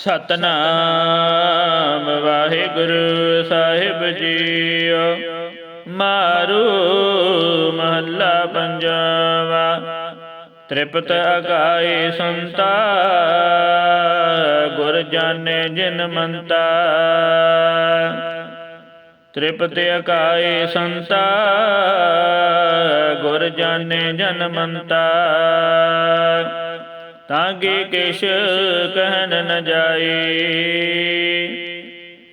ਸਤਨਾਮ ਵਾਹਿਗੁਰੂ ਸਾਹਿਬ JIO. ਮਾਰੂ ਮਹੱਲਾ ਪੰਜਵਾ। ਤ੍ਰਿਪਤ ਅਕਾਈ ਸੰਤਾ। ਗੁਰ ਜਾਣੇ ਜਿਨ ਮੰਤਾ। ਤ੍ਰਿਪਤ ਅਕਾਈ ਸੰਤਾ। ਗੁਰ ਜਾਣੇ ਜਨ ਮੰਤਾ। ਤਾਂਗੇ ਕਿਛ ਕਹਿਨ ਨ ਜਾਈ।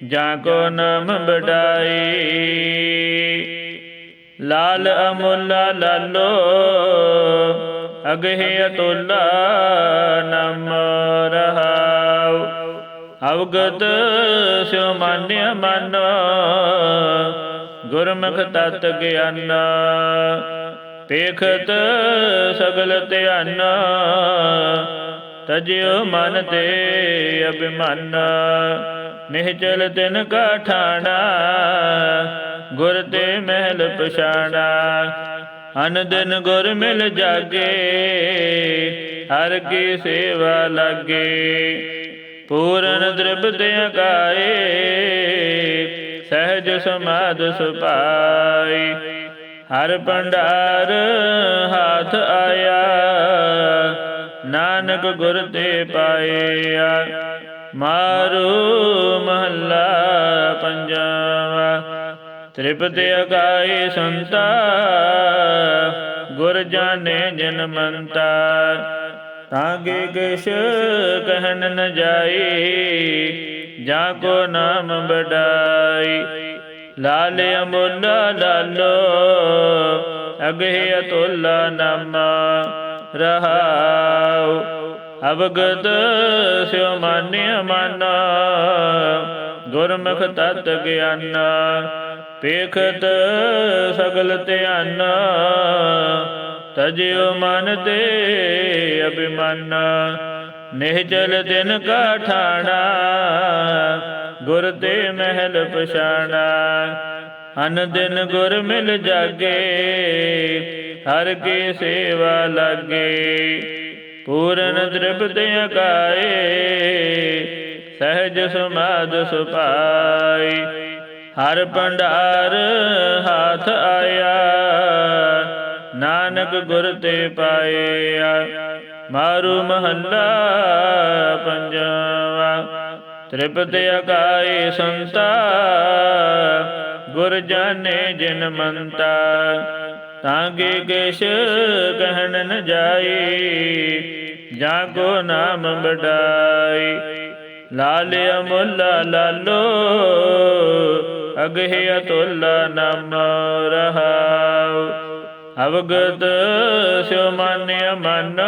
ਜਾਂ ਕੋ ਨਾਮ ਬਡਾਈ ਲਾਲ ਅਮੁੱਲਾ ਲਾਲੋ, ਅਗਹਿ ਅਤੁੱਲਾ ਨਮ ਰਹਾਉ। ਅਵਗਤ ਸਿਉ ਮਾਨਿਆ ਮਨ, ਗੁਰਮੁਖ ਤਤ ਗਿਆਨ। ਪੇਖਤ ਸਗਲ ਧਿਆਨ, ਤਜਿਓ ਮਨ ਤੇ ਅਭਿਮਾਨ। ਨਿਹਚਲ ਤਿਨ ਕਾ ਠਾਣਾ ਗੁਰ ਤੇ ਮਹਿਲ ਪਛਾਣਾ। ਅਨ ਦਿਨ ਗੁਰ ਮਿਲ ਜਾਗੇ, ਹਰ ਕੀ ਸੇਵਾ ਲਾਗੇ। ਪੂਰਨ ਦ੍ਰਿਪਤ ਅਕਾਏ ਸਹਿਜ ਸਮਾਦ ਸੁਪਾਈ ਹਰ ਭੰਡਾਰ ਹਾਥ ਆਇਆ। ਨਾਨਕ ਗੁਰ ਤੇ ਪਾਇਆ। ਮਾਰੂ ਮਹੱਲਾ ਪੰਜਵਾ। ਤ੍ਰਿਪਤ ਅਕਾਈ ਸੰਤਾ। ਗੁਰ ਜਾਣੇ ਜਨ ਮੰਤਾ। ਤਾਂਗੇ ਕਿਛ ਕਹਿਨ ਨ ਜਾਈ। ਜਾ ਕੋ ਨਾਮ ਬਡਾਈ ਲਾਲ ਅਮੁੱਲਾ ਲਾਲੋ ਅਗਹਿ ਅਤੁੱਲਾ ਨਾਮ, ਰਹਾਉ ਅਵਗਤ ਸਿਉ ਮਾਨਿਆ ਮਨ, ਗੁਰਮੁਖ ਤਤ ਗਿਆਨ ਪੇਖਤ ਸਗਲ ਧਿਆਨ ਤਜਿਓ ਮਨ ਤੇ ਅਭਿਮਾਨ ਨਿਹਚਲ ਦਿਨ ਕਾ ਠਾਣਾ ਗੁਰ ਤੇ ਮਹਿਲ ਪਛਾਣਾ। ਅਨ ਦਿਨ ਗੁਰ ਮਿਲ ਜਾਗੇ, ਹਰ ਕੀ ਸੇਵਾ ਲਾਗੇ। ਪੂਰਨ ਤ੍ਰਿਪਤ ਅਕਾਏ ਸਹਿਜ ਸਮਾਦ ਸੁਪਾਈ ਹਰ ਭੰਡਾਰ ਹਾਥ ਆਇਆ, ਨਾਨਕ ਗੁਰ ਤੇ ਪਾਇਆ। ਮਾਰੂ ਮਹੱਲਾ ਪੰਜਵਾ। ਤ੍ਰਿਪਤ ਅਕਾਈ ਸੰਤਾ ਗੁਰ ਜਾਣੇ ਜਿਨ ਮੰਤਾ। ਤਾਂਗੇ ਕਿਛ ਕਹਿਨ ਨ ਜਾਈ ਜਾਗੋ ਨਾਮ ਬਡਾਈ ਲਾਲ ਅਮੁੱਲਾ ਲਾਲੋ, ਅਗਹਿ ਅਤੁੱਲਾ ਨਾਮ ਰਹਾਉ। ਅਵਗਤ ਸਿਉ ਮਾਨਿਆ ਮਨ,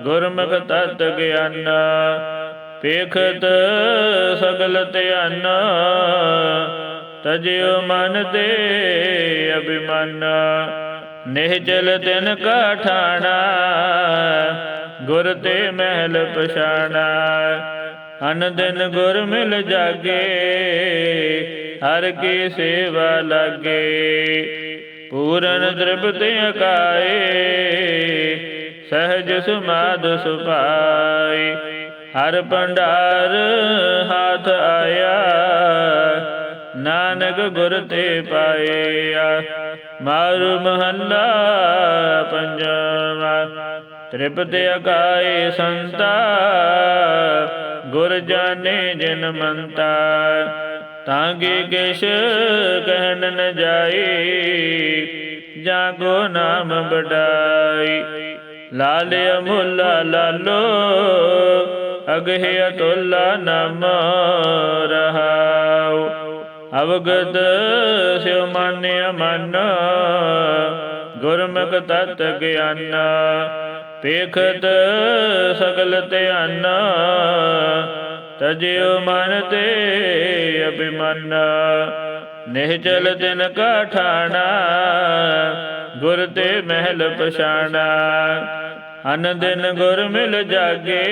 ਗੁਰਮੁਖ ਤਤ ਗਿਆਨ। ਵੇਖਤ ਸਗਲ ਧਿਆਨ, ਤਜਿਓ ਮਨ ਤੇ ਅਭਿਮਾਨ। ਨਿਹਚਲ ਤਿਨ ਕਾ ਠਾਣਾ ਗੁਰ ਤੇ ਮਹਿਲ ਪਛਾਣਾ। ਅਨ ਦਿਨ ਗੁਰ ਮਿਲ ਜਾਗੇ, ਹਰ ਕੀ ਸੇਵਾ ਲਾਗੇ। ਪੂਰਨ ਤ੍ਰਿਪਤ ਅਕਾਏ, ਸਹਿਜ ਸਮਾਦ ਸੁਪਾਈ ਹਰ ਭੰਡਾਰ ਹੱਥ ਆਇਆ। ਨਾਨਕ ਗੁਰ ਤੇ ਪਾਇਆ। ਮਾਰੂ ਮਹੱਲਾ ਪੰਜਵਾ। ਤ੍ਰਿਪਤ ਅਕਾਏ ਸੰਤਾ। ਗੁਰ ਜਾਣੇ ਜਿਨ ਮੰਤਾ। ਤਾਂਗੇ ਕਿਛ ਕਹਿਨ ਨ ਜਾਈ। ਜਾਂ ਕੋ ਨਾਮ ਬਡਾਈ ਲਾਲ ਅਮੁੱਲਾ ਲਾਲੋ। ਅਗਹਿ ਅਤੁੱਲਾ ਨਾਮ ਰਹਾਉ। ਅਵਗਤ ਸਿਉ ਮਾਨਿਆ ਮਨ ਗੁਰਮੁਖ ਤਤ ਗਿਆਨ। ਪੇਖਤ ਸਗਲ ਧਿਆਨ। ਤਜਿਓ ਮਨ ਤੇ ਅਭਿਮਾਨ। ਨਿਹਚਲ ਦਿਨ ਕਾ ਠਾਣਾ। ਗੁਰ ਤੇ ਮਹਿਲ ਪਛਾਣਾ। ਅਨ ਦਿਨ ਗੁਰ ਮਿਲ ਜਾਗੇ,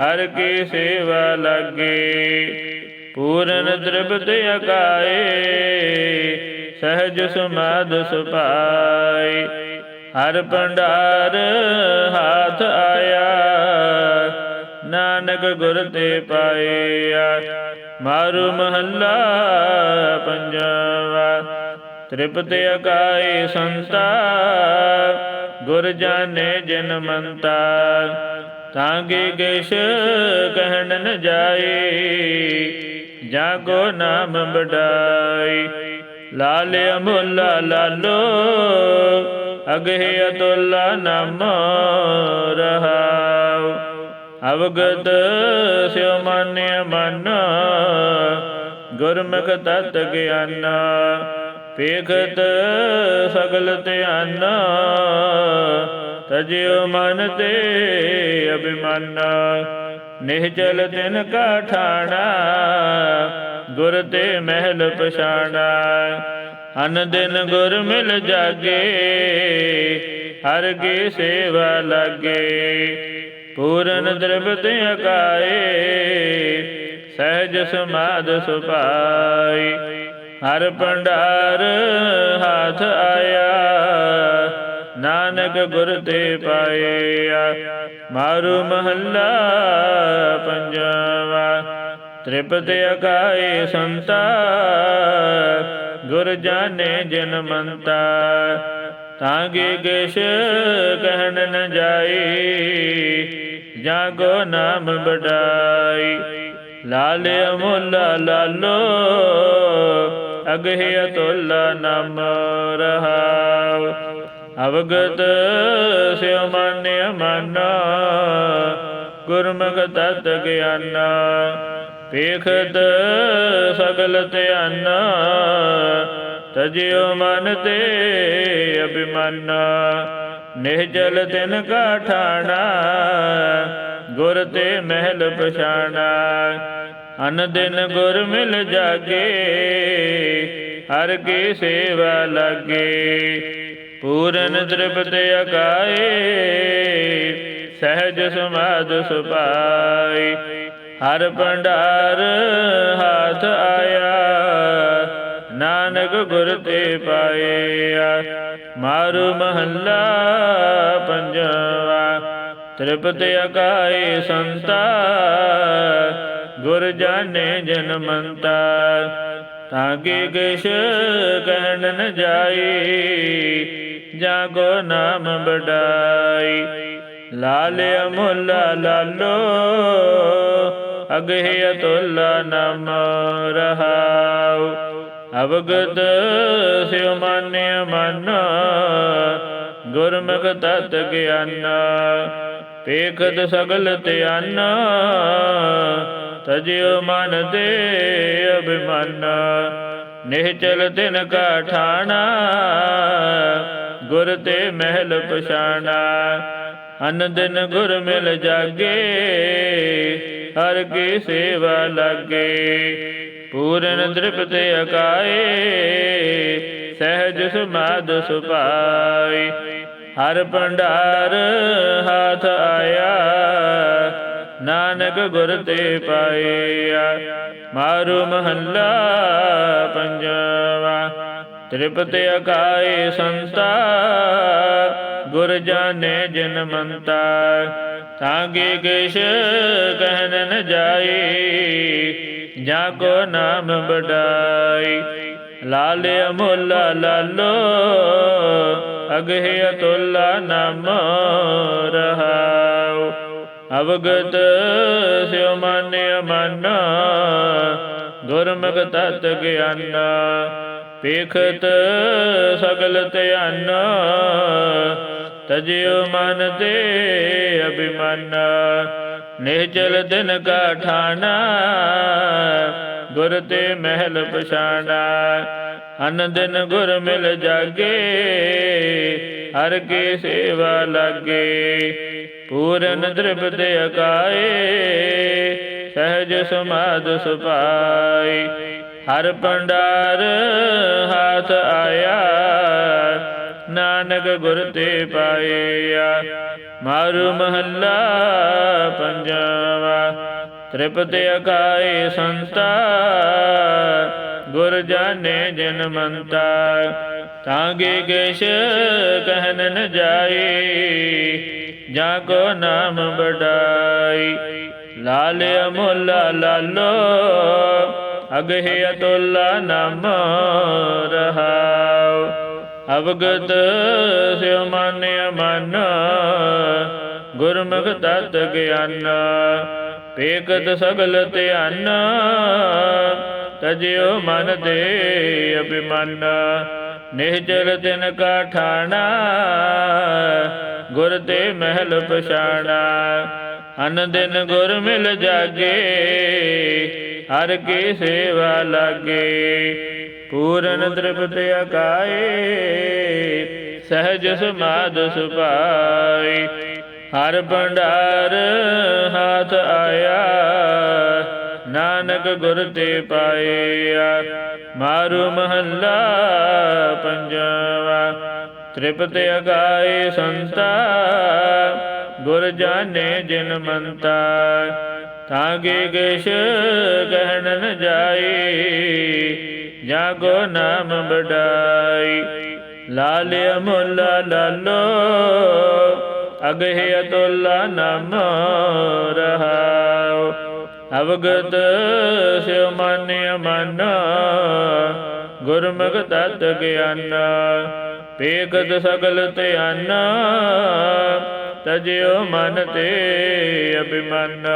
ਹਰ ਕੀ ਸੇਵਾ ਲਾਗੇ। ਪੂਰਨ ਤ੍ਰਿਪਤ ਅਕਾਏ ਸਹਿਜ ਸਮਾਦ ਸੁਪਾਈ ਹਰ ਭੰਡਾਰ ਹਾਥ ਆਇਆ, ਨਾਨਕ ਗੁਰ ਤੇ ਪਾਇਆ। ਮਾਰੂ ਮਹੱਲਾ ਪੰਜਵਾ, ਤ੍ਰਿਪਤ ਅਕਾਈ ਸੰਤਾ ਗੁਰ ਜਾਣੇ ਜਿਨ ਮੰਤਾ ਤਾਂਗੇ ਗੇਸ਼ ਕਹਿਣ ਨ ਜਾਏ ਜਾ ਨਾਮ ਬਡਾਈ ਲਾਲ ਅਮੁੱਲਾ ਲਾਲੋ, ਅਗਹਿ ਅਤੁੱਲਾ ਨਾਮ ਰਹਾਉ। ਅਵਗਤ ਸਿਉ ਮਾਨਿਆ ਮਨ, ਗੁਰਮੁਖ ਤਤ ਗਿਆਨ। ਪੇਖਤ ਸਗਲ ਧਿਆਨ, ਤਜਿਓ ਮਨ ਤੇ ਅਭਿਮਾਨ। ਨਿਹਚਲ ਤਿਨ ਕਾ ਠਾਣਾ ਗੁਰ ਤੇ ਮਹਿਲ ਪਛਾਣਾ। ਅਨ ਦਿਨ ਗੁਰ ਮਿਲ ਜਾਗੇ, ਹਰ ਕੀ ਸੇਵਾ ਲਾਗੇ। ਪੂਰਨ ਦ੍ਰਿਪਤ ਅਕਾਏ, ਸਹਿਜ ਸਮਾਦ ਸੁਪਾਈ ਹਰ ਭੰਡਾਰ ਹਾਥ ਆਇਆ। ਨਾਨਕ ਗੁਰ ਤੇ ਪਾਇਆ। ਮਾਰੂ ਮਹੱਲਾ ਪੰਜਵਾ। ਤ੍ਰਿਪਤ ਅਕਾਏ ਸੰਤਾ। ਗੁਰ ਜਾਣੇ ਜਨ ਮੰਤਾ। ਤਾਂਗੇ ਗੇਸ਼ ਕਹਿਣ ਨ ਜਾਈ ਜਾਗੋ ਨਾਮ ਬਡਾਈ ਲਾਲ ਅਮੁੱਲਾ ਲਾਲੋ, ਅਗਹਿ ਅਤੁੱਲਾ ਨਾਮ ਰਹਾਉ। ਅਵਗਤ ਸਿਉ ਮਾਨਿਆ ਮਨ ਗੁਰਮੁਖ ਤਤ ਗਿਆਨ। ਪੇਖਤ ਸਗਲ ਧਿਆਨ ਤਜਿਓ ਮਨ ਤੇ ਅਭਿਮਾਨ। ਨਿਹਜਲ ਤਿਨ ਕਾ ਠਾਣਾ ਗੁਰ ਤੇ ਮਹਿਲ ਪਛਾਣਾ। ਅਨ ਦਿਨ ਗੁਰ ਮਿਲ ਜਾਗੇ, ਹਰ ਕੀ ਸੇਵਾ ਲਾਗੇ। ਪੂਰਨ ਤ੍ਰਿਪਤ ਅਕਾਏ ਸਹਿਜ ਸਮਾਧ ਸੁਪਾਈ ਹਰ ਭੰਡਾਰ ਹਾਥ ਆਇਆ, ਨਾਨਕ ਗੁਰ ਤੇ ਪਾਇਆ। ਮਾਰੂ ਮਹੱਲਾ ਪੰਜਵਾ, ਤ੍ਰਿਪਤ ਅਕਾਏ ਸੰਤਾ ਗੁਰ ਜਾਣੇ ਜਨ ਮੰਤਾ ਤਾਗੇ ਗੇਸ਼ ਕਹਿਣ ਨ ਜਾਈ? ਜਾਗੋ ਨਾਮ ਬਡਾਈ ਲਾਲ ਅਮੁੱਲਾ ਲਾਲੋ, ਅਗਹਿ ਅਤੁੱਲਾ ਨਾਮ ਰਹਾਉ। ਅਵਗਤ ਸਿਉ ਮਾਨਿਆ ਮਨ ਗੁਰਮੁਖ ਤਤ ਗਿਆਨ। ਪੇਖਤ ਸਗਲ ਧਿਆਨ ਸਜਿਓ ਮਨ ਦੇ ਅਭਿਮਾਨ, ਨਿਹਚਲ ਦਿਨ ਕਾ ਠਾਣਾ ਗੁਰ ਤੇ ਮਹਿਲ ਪਛਾਣਾ। ਅਨ ਦਿਨ ਗੁਰ ਮਿਲ ਜਾਗੇ, ਹਰ ਕੀ ਸੇਵਾ ਲਾਗੇ। ਪੂਰਨ ਤ੍ਰਿਪਤ ਅਕਾਏ, ਸਹਿਜ ਸਮਾਦ ਸੁਪਾਈ ਹਰ ਭੰਡਾਰ ਹਾਥ ਆਇਆ ਨਾਨਕ ਗੁਰ ਤੇ ਪਾਇਆ। ਮਾਰੂ ਮਹੱਲਾ ਪੰਜਵਾ। ਤ੍ਰਿਪਤ ਅਕਾਏ ਸੰਤਾ। ਗੁਰ ਜਾਣੇ ਜਨ ਮੰਤਾ। ਤਾਂਗੇ ਗੇਸ਼ ਕਹਿਣ ਨ ਜਾਈ ਜਾ ਕੋ ਨਾਮ ਬਡਾਈ ਲਾਲ ਅਮੁੱਲਾ ਲਾਲੋ। ਅਗਹਿ ਅਤੁੱਲਾ ਨਾਮ ਰਹਾਉ। ਅਵਗਤ ਸਿਉ ਮਾਨਿਆ ਮਨ ਗੁਰਮੁਖ ਤਤ ਗਿਆਨ ਪੇਖਤ ਸਗਲ ਧਿਆਨ ਤਜਿਓ ਮਨ ਤੇ ਅਭਿਮਾਨ, ਨਿਹਚਲ ਦਿਨ ਕਾ ਠਾਣਾ ਗੁਰ ਤੇ ਮਹਿਲ ਪਛਾਣਾ ਅਨ ਦਿਨ ਗੁਰ ਮਿਲ ਜਾਗੇ, ਹਰ ਕੇ ਸੇਵਾ ਲਾਗੇ। ਪੂਰਨ ਦ੍ਰਿਪਤ ਅਕਾਏ, ਸਹਿਜ ਸਮਾਦ ਸੁਪਾਈ ਹਰ ਭੰਡਾਰ ਹਾਥ ਆਇਆ, ਨਾਨਕ ਗੁਰ ਤੇ ਪਾਇਆ। ਮਾਰੂ ਮਹੱਲਾ ਪੰਜਵਾ ਤ੍ਰਿਪਤ ਅਕਾਏ ਸੰਤਾ, ਗੁਰ ਜਾਣੇ ਜਨ ਮੰਤਾ। ਤਾਂਗੇ ਗੇਸ਼ ਕਹਿਨ ਨ ਜਾਏ ਜਾ ਨਾਮ ਬਡਾਈ ਲਾਲ ਅਮੁੱਲ ਲਾਲੋ, ਅਗਹਿ ਅਤੁੱਲਾ ਨਾਮ ਰਹਾਉ। ਅਵਗਤ ਸਿਉ ਮਾਨਿਆ ਮਨ ਗੁਰਮੁਖ ਤਤ ਗਿਆਨ। ਪੇਕਤ ਸਗਲ ਧਿਆਨ ਤਜਿਓ ਮਨ ਦੇ ਅਭਿਮਨ। ਨਿਹਚਲ ਤਿਨ ਕਾ ਠਾਣਾ ਗੁਰ ਤੇ ਮਹਿਲ ਪਛਾਣਾ। ਅਨ ਦਿਨ ਗੁਰ ਮਿਲ ਜਾਗੇ, ਹਰ ਕੀ ਸੇਵਾ ਲਾਗੇ। ਪੂਰਨ ਤ੍ਰਿਪਤ ਅਕਾਏ, ਸਹਿਜ ਸਮਾਦ ਸੁਭਾਈ ਹਰ ਭੰਡਾਰ ਹਾਥ ਆਇਆ। ਨਾਨਕ ਗੁਰ ਤੇ ਪਾਇਆ ਮਾਰੂ ਮਹੱਲਾ ਪੰਜਵਾ। ਤ੍ਰਿਪਤ ਅਗਾਏ ਸੰਤਾ। ਗੁਰ ਜਾਣੇ ਜਿਨ ਮੰਤਾ। ਤਾਗੇ ਗੇਸ਼ ਕਹਿਣ ਨ ਜਾਈ ਜਾਗੋ ਨਾਮ ਬਡਾਈ ਲਾਲ ਅਮੁੱਲ ਲਾਲੋ। ਅਗਹਿ ਅਤੁੱਲਾ ਨਾਮ ਰਹਾਉ। ਅਵਗਤ ਸਿਉ ਮਾਨਿਆ ਮਨ ਗੁਰਮੁਖ ਤਤ ਗਿਆਨ ਪੇਕਤ ਸਗਲ ਧਿਆਨ, ਤਜਿਓ ਮਨ ਤੇ ਅਭਿਮਨ।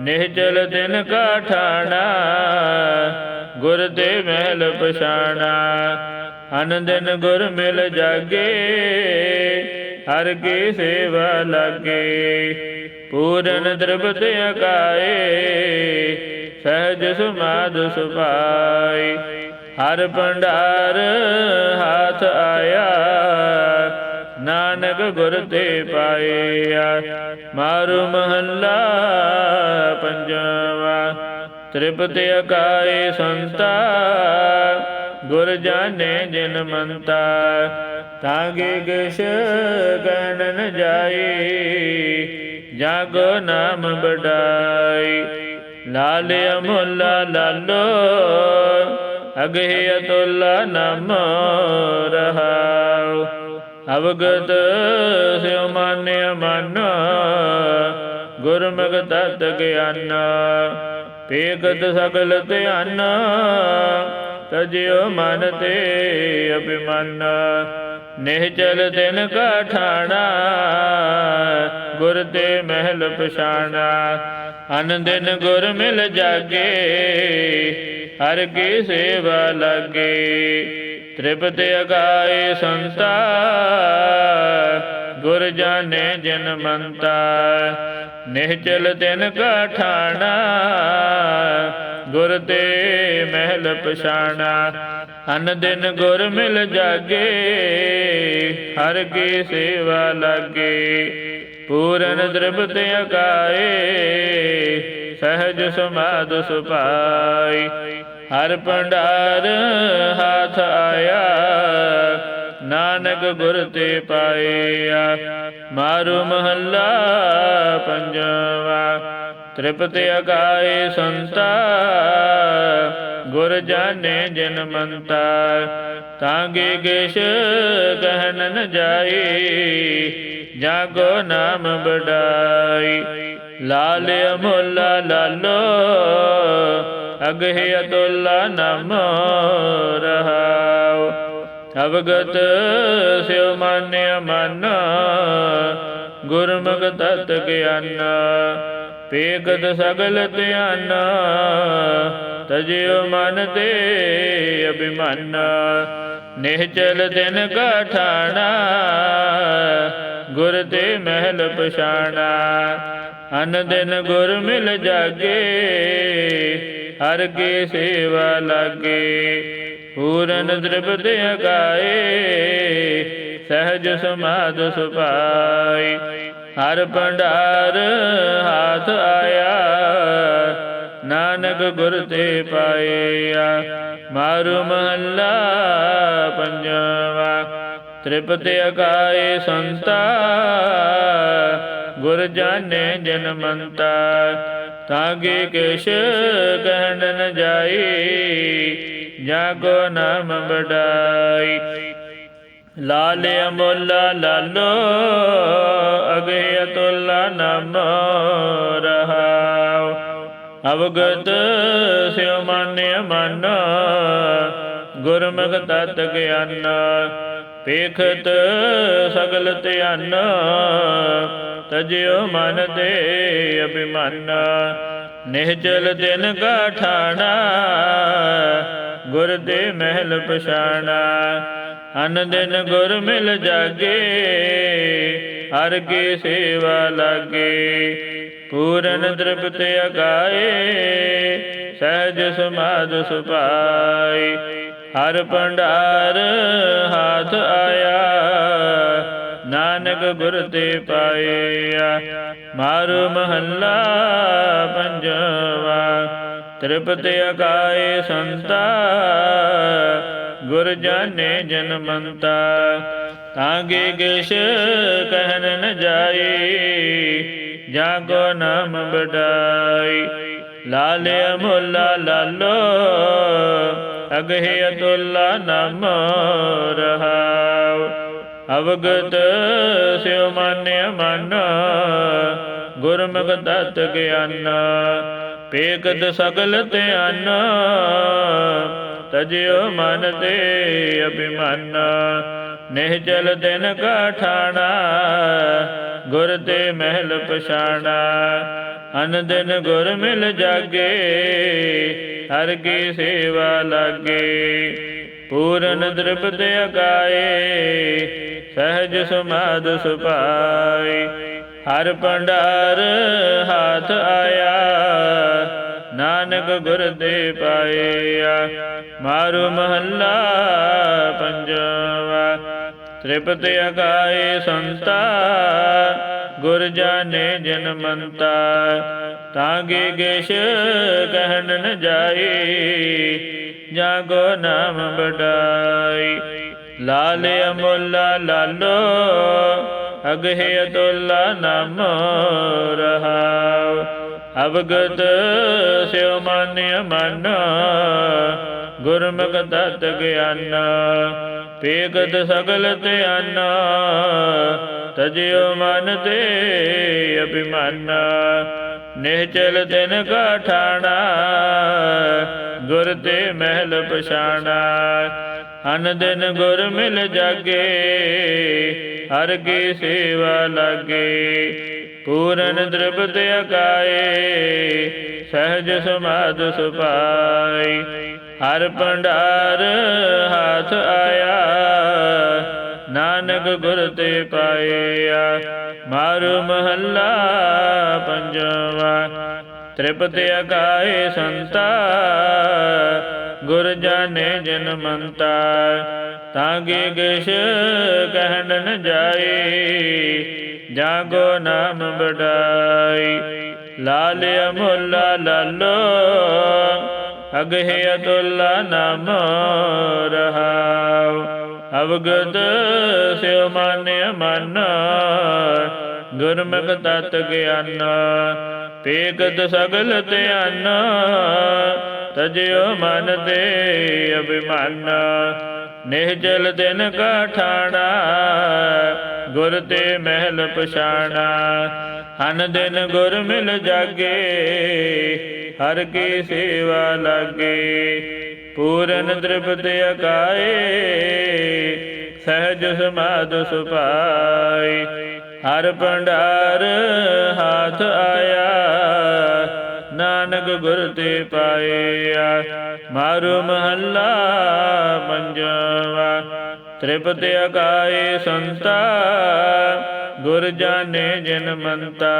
ਨਿਹਚਲ ਦਿਨ ਕਾ ਠਾਣਾ ਗੁਰ ਤੇ ਮਹਿਲ ਪਛਾਣਾ। ਅਨ ਦਿਨ ਗੁਰ ਮਿਲ ਜਾਗੇ, ਹਰ ਕੀ ਸੇਵਾ ਲਾਗੇ। ਪੂਰਨ ਦਰਬਤ ਅਕਾਏ, ਸਹਿਜ ਸਮਾਦ ਸੁਭਾਈ ਹਰ ਭੰਡਾਰ ਹਾਥ ਆਇਆ, ਨਾਨਕ ਗੁਰ ਤੇ ਪਾਇਆ। ਮਾਰੂ ਮਹੱਲਾ ਪੰਜਵਾ ਤ੍ਰਿਪਤ ਅਕਾਏ ਸੰਤਾ, ਗੁਰ ਜਾਣੇ ਜਿਨ ਮੰਤਾ। ਤਾਗੇ ਗਸ਼ ਗਣਨ ਜਾਈ ਜਾਗੋ ਨਾਮ ਬਡਾਈ ਲਾਲ ਅਮੁੱਲ ਲਾਲੋ, ਅਗਹਿ ਅਤੁੱਲਾ ਨਾਮ ਰਹਾਉ। ਅਵਗਤ ਸਿਉ ਮਾਨਿਆ ਮਨ ਗੁਰਮੁਖ ਤਤ ਗਿਆਨ। ਪੇਕਤ ਸਗਲ ਧਿਆਨ ਤਜਿਓ ਮਨ ਤੇ ਅਭਿਮਨ। ਨਿਹਚਲ ਦਿਨ ਕਾ ਠਾਣਾ ਗੁਰ ਤੇ ਮਹਿਲ ਪਛਾਣਾ। ਅਨ ਦਿਨ ਗੁਰ ਮਿਲ ਜਾਗੇ, ਹਰ ਕੀ ਸੇਵਾ ਲਾਗੇ। ਤ੍ਰਿਪਤ ਅਗਾਏ ਸੰਤਾ, ਗੁਰ ਜਾਣੇ ਜਿਨ ਮੰਤਾ। ਨਿਹਚਲ ਦਿਨ ਕਾ ਠਾਣਾ ਗੁਰ ਤੇ ਮਹਿਲ ਪਛਾਣਾ। ਹਨ ਦਿਨ ਗੁਰ ਮਿਲ ਜਾਗੇ, ਹਰ ਕੀ ਸੇਵਾ ਲਾਗੇ। ਪੂਰਨ ਦ੍ਰਿਪਤ ਅਕਾਏ ਸਹਿਜ ਸਮਾਦ ਸੁਭਾਈ। ਹਰ ਭੰਡਾਰ ਹਾਥ ਆਇਆ, ਨਾਨਕ ਗੁਰ ਤੇ ਪਾਇਆ। ਮਾਰੂ ਮਹੱਲਾ ਪੰਜਵਾ। ਤ੍ਰਿਪਤ ਅਗਾਏ ਸੰਤਾ, ਗੁਰ ਜਾਣੇ ਜਿਨ ਮੰਤਾ ਤਾਗੇ ਗੇਸ਼ ਕਹਿਣ ਨ ਜਾਈ, ਜਾਗੋ ਨਾਮ ਬਡਾਈ ਲਾਲ ਅਮੁੱਲ ਲਾਲੋ, ਅਗਹਿ ਅਤੁੱਲਾ ਨਾਮ ਰਹਾਉ। ਅਵਗਤ ਸਿਉ ਮਾਨਿਆ ਮਨ, ਗੁਰਮੁਖ ਤਤ ਗਿਆਨ। ਪੇਕਤ ਸਗਲ ਧਿਆਨ, ਤਜਿਓ ਮਨ ਤੇ ਅਭਿਮਨ, ਨਿਹਚਲ ਦਿਨ ਕਾ ਗੁਰ ਤੇ ਮਹਿਲ ਪਛਾਣਾ। ਅਨ ਦਿਨ ਗੁਰ ਮਿਲ ਜਾਗੇ, ਹਰ ਕੇ ਸੇਵਾ ਲਾਗੇ। ਪੂਰਨ ਦ੍ਰਿਪਤ ਅਗਾਏ, ਸਹਿਜ ਸਮਾਦ ਸੁਭਾਈ ਹਰ ਭੰਡਾਰ ਹਾਥ ਆਇਆ। ਨਾਨਕ ਗੁਰ ਤੇ ਪਾਇਆ। ਮਾਰੂ ਮਹੱਲਾ ਪੰਜਵਾ। ਤ੍ਰਿਪਤ ਅਕਾਏ ਸੰਤਾ। ਗੁਰ ਜਾਣੇ ਜਨ ਮੰਤਾ ਤਾਗੇ ਕਿਛ ਕਹਿਣ ਨ ਜਾਈ। ਜਾਗੋ ਨਾਮ ਬਡਾਈ ਲਾਲ ਅਮੁੱਲ ਲਾਲੋ ਅਗੇ ਅਤੁੱਲਾ ਨਾਮ ਰਹਾ ਅਵਗਤ ਸਿਉ ਮਾਨਿਆ ਮਨ ਗੁਰਮੁਖ ਤਤ ਗਿਆਨ, ਪੇਖਤ ਸਗਲ ਧਿਆਨ ਤਜਿਓ ਮਨ ਦੇ ਅਭਿਮਾਨ। ਨਿਹਜਲ ਦਿਨ ਗਾਠਾਣਾ, ਗੁਰ ਦੇ ਮਹਿਲ ਪਛਾਣਾ। ਅਨ ਦਿਨ ਗੁਰ ਮਿਲ ਜਾਗੇ, ਹਰ ਕੀ ਸੇਵਾ ਲਾਗੇ। ਪੂਰਨ ਤ੍ਰਿਪਤ ਅਗਾਏ, ਸਹਿਜ ਸਮਾਧ ਸੁਪਾਈ ਹਰ ਭੰਡਾਰ ਹਾਥ ਆਇਆ, ਨਾਨਕ ਗੁਰ ਤੇ ਪਾਇਆ। ਮਾਰੂ ਮਹੱਲਾ ਪੰਜਵਾ, ਤ੍ਰਿਪਤ ਅਗਾਏ ਸੰਤਾ ਗੁਰ ਜਾਣੇ ਜਨਮੰਤਾ ਤਾਂਗੇ ਗਿਸ਼ ਕਹਿਨ ਨ ਜਾਈ ਜਾਗੋ ਨਾਮ ਬਡਾਈ ਲਾਲੇ ਮੁੱਲਾ ਲਾਲੋ, ਅਗਹਿ ਅਤੁੱਲਾ ਨਾਮ ਰਹਾਉ। ਅਵਗਤ ਸਿਉ ਮਾਨਿਆ ਮਨ ਗੁਰਮੁਖ ਤਤ ਗਿਆਨ। ਪੇਕਦ ਸਗਲ ਧਿਆਨ ਤਜਿਓ ਮਨ ਤੇ ਅਭਿਮਾਨ। ਨਿਹਚਲ ਦਿਨ ਕਾਠਾਣਾ ਗੁਰ ਤੇ ਮਹਿਲ ਪਛਾਣਾ। ਅਨ ਦਿਨ ਗੁਰ ਮਿਲ ਜਾਗੇ, ਹਰ ਕੀ ਸੇਵਾ ਲਾਗੇ। ਪੂਰਨ ਦ੍ਰਿਪਤ ਅਗਾਏ, ਸਹਿਜ ਸਮਾਧ ਸੁਪਾਈ ਹਰ ਭੰਡਾਰ ਹਾਥ ਆਇਆ ਨਾਨਕ ਗੁਰ ਦੇ ਪਾਇਆ, ਮਾਰੂ ਮਹੱਲਾ ਪੰਜਵਾ। ਤ੍ਰਿਪਤ ਅਗਾਏ ਸੰਤਾ, ਗੁਰ ਜਾਣੇ ਜਨਮੰਤਾ। ਤਾਂਗੇ ਗੇਸ਼ ਕਹਿਣ ਨ ਜਾਏ, ਜਾਗੋ ਨਾਮ ਬਡਾਈ ਲਾਲ ਅਮੁੱਲਾ ਲਾਲੋ, ਅਗਹਿ ਅਤੁੱਲਾ ਨਾਮ ਰਹਾਉ। ਅਵਗਤ ਸਿਉ ਮਾਨਿਆ ਮਨ, ਗੁਰਮੁਖ ਤਤ ਗਿਆਨ, ਪੇਗਤ ਸਗਲ ਧਿਆਨ ਤਜਿਓ ਮਨ ਤੇ ਅਭਿਮਾਨ। ਨਿਹਚਲ ਦਿਨ ਗਾਠਾਣਾ, ਗੁਰ ਤੇ ਮਹਿਲ ਪਛਾਣਾ। ਅਨ ਦਿਨ ਗੁਰ ਮਿਲ ਜਾਗੇ, ਹਰ ਕੀ ਸੇਵਾ ਲਾਗੇ। ਪੂਰਨ ਦ੍ਰਿਪਤ ਅਕਾਏ, ਸਹਿਜ ਸਮਾਧ ਸੁਪਾਈ। ਹਰ ਭੰਡਾਰ ਹਾਥ ਆਇਆ, ਨਾਨਕ ਗੁਰ ਤੇ ਪਾਇਆ। ਮਾਰੂ ਮਹੱਲਾ ਪੰਜਵਾ ਤ੍ਰਿਪਤ ਅਕਾਏ ਸੰਤਾ, ਗੁਰ ਜਾਣੇ ਜਨਮੰਤਾ ਤਾਂਗੇ ਗਿਸ਼ ਕਹਿਣ ਨ ਜਾਏ ਜਾਗੋ ਨਾਮ ਬਡਾਈ ਲਾਲ ਅਮੁੱਲਾ ਲਾਲੋ, ਅਗਹਿ ਅਤੁੱਲਾ ਨਾਮ ਰਹਾਉ। ਅਵਗਤ ਸਿਉ ਮਾਨਿਆ ਮਨ ਗੁਰਮੁਖ ਤਤ ਗਿਆਨ ਪੇਗਤ ਸਗਲ ਧਿਆਨ, ਤਜਿਓ ਮਨ ਤੇ ਅਭਿਮਾਨ। ਨਿਹਜਲ ਦਿਨ ਕਾਠਾਣਾ ਗੁਰ ਤੇ ਮਹਿਲ ਪਛਾਣਾ ਹਨ ਦਿਨ ਗੁਰ ਮਿਲ ਜਾਗੇ, ਹਰ ਕੀ ਸੇਵਾ ਲਾਗੇ। ਪੂਰਨ ਤ੍ਰਿਪਤ ਅਕਾਏ, ਸਹਿਜ ਸਮਾਧ ਸੁਪਾਈ ਹਰ ਭੰਡਾਰ ਹਾਥ ਆਇਆ, ਨਾਨਕ ਗੁਰ ਤੇ ਪਾਇਆ। ਮਾਰੂ ਮਹੱਲਾ ਪੰਜਵਾ ਤ੍ਰਿਪਤ ਅਕਾਏ ਸੰਤਾ ਗੁਰ ਜਾਣੇ ਜਨਮੰਤਾ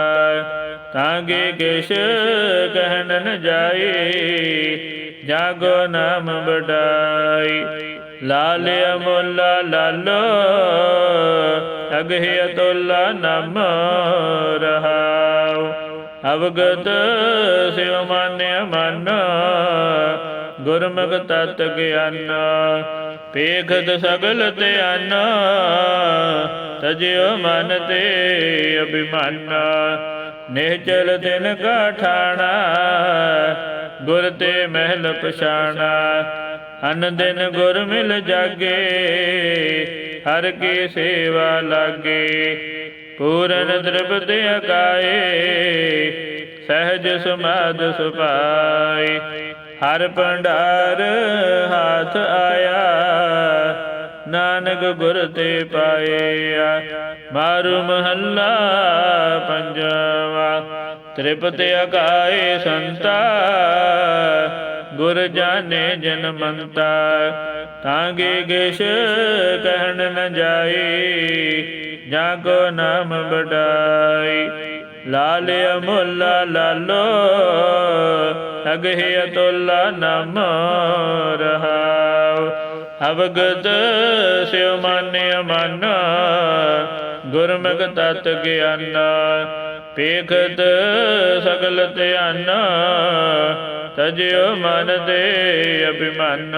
ਤਾਂਗੇ ਕਿਛ ਕਹਿਣ ਨ ਜਾਏ, ਜਾਗੋ ਨਾਮ ਬਡਾਈ ਲਾਲ ਅਮੁੱਲਾ ਲਾਲੋ, ਅਗਹਿ ਅਤੁੱਲਾ ਨਾਮ ਰਹਾਉ। ਅਵਗਤ ਸਿਉ ਮਾਨਿਆ ਮਨ, ਗੁਰਮੁਖ ਤਤ ਗਿਆਨ ਪੇਖਤ ਸਗਲ ਧਿਆਨ ਤਜਿਓ ਮਨ ਤੇ ਅਭਿਮਾਨ। ਨਿਹਚਲ ਦਿਨ ਕਾਠਾਣਾ ਗੁਰ ਤੇ ਮਹਿਲ ਪਛਾਣਾ। ਅਨ ਦਿਨ ਗੁਰ ਮਿਲ ਜਾਗੇ, ਹਰ ਕੀ ਸੇਵਾ ਲਾਗੇ। ਪੂਰਨ ਦ੍ਰਿਪਤ ਅਕਾਏ ਸਹਿਜ ਸਮਾਦ ਸੁਪਾਈ ਹਰ ਭੰਡਾਰ ਹਾਥ ਆਇਆ। ਨਾਨਕ ਗੁਰ ਤੇ ਪਾਇਆ। ਮਾਰੂ ਮਹੱਲਾ ਪੰਜਵਾ। ਤ੍ਰਿਪਤ ਅਕਾਏ ਸੰਤਾ। ਗੁਰ ਜਾਣੇ ਜਨਮੰਤਾ। ਤਾਂਗੇ ਗਿਸ਼ ਕਹਿਣ ਨ ਜਾਈ ਜਾ ਕੋ ਨਾਮ ਬਡਾਈ ਲਾਲ ਅਮੁੱਲਾ ਲਾਲੋ, ਅਗਹਿ ਅਤੁੱਲਾ ਨਾਮ ਰਹਾਉ। ਅਵਗਤ ਸਿਉ ਮਾਨਿ ਮਨ ਗੁਰਮੁਖ ਤਤ ਗਿਆਨਾ। ਪੇਖਤ ਸਗਲ ਧਿਆਨ ਤਜਿਓ ਮਨ ਦੇ ਅਭਿਮਾਨ।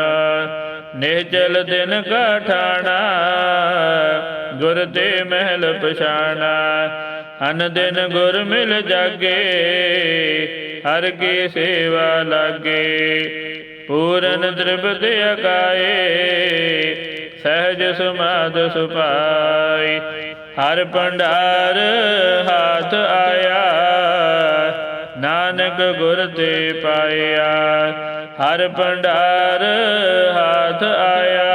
ਨਿਹਚਲ ਦਿਨ ਕਠਾਣਾ, ਗੁਰ ਤੇ ਮਹਿਲ ਪਛਾਣਾ। ਅਨ ਦਿਨ ਗੁਰ ਮਿਲ ਜਾਗੇ, ਹਰ ਕੀ ਸੇਵਾ ਲਾਗੇ। ਪੂਰਨ ਤ੍ਰਿਪਤ ਅਕਾਏ ਸਹਿਜ ਸਮਾਦ ਸੁਪਾਈ। ਹਰ ਭੰਡਾਰ ਹਾਥ ਆਇਆ, ਨਾਨਕ ਗੁਰ ਤੇ ਪਾਇਆ। ਹਰ ਭੰਡਾਰ ਹਾਥ ਆਇਆ,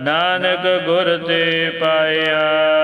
ਨਾਨਕ ਗੁਰ ਤੇ ਪਾਇਆ।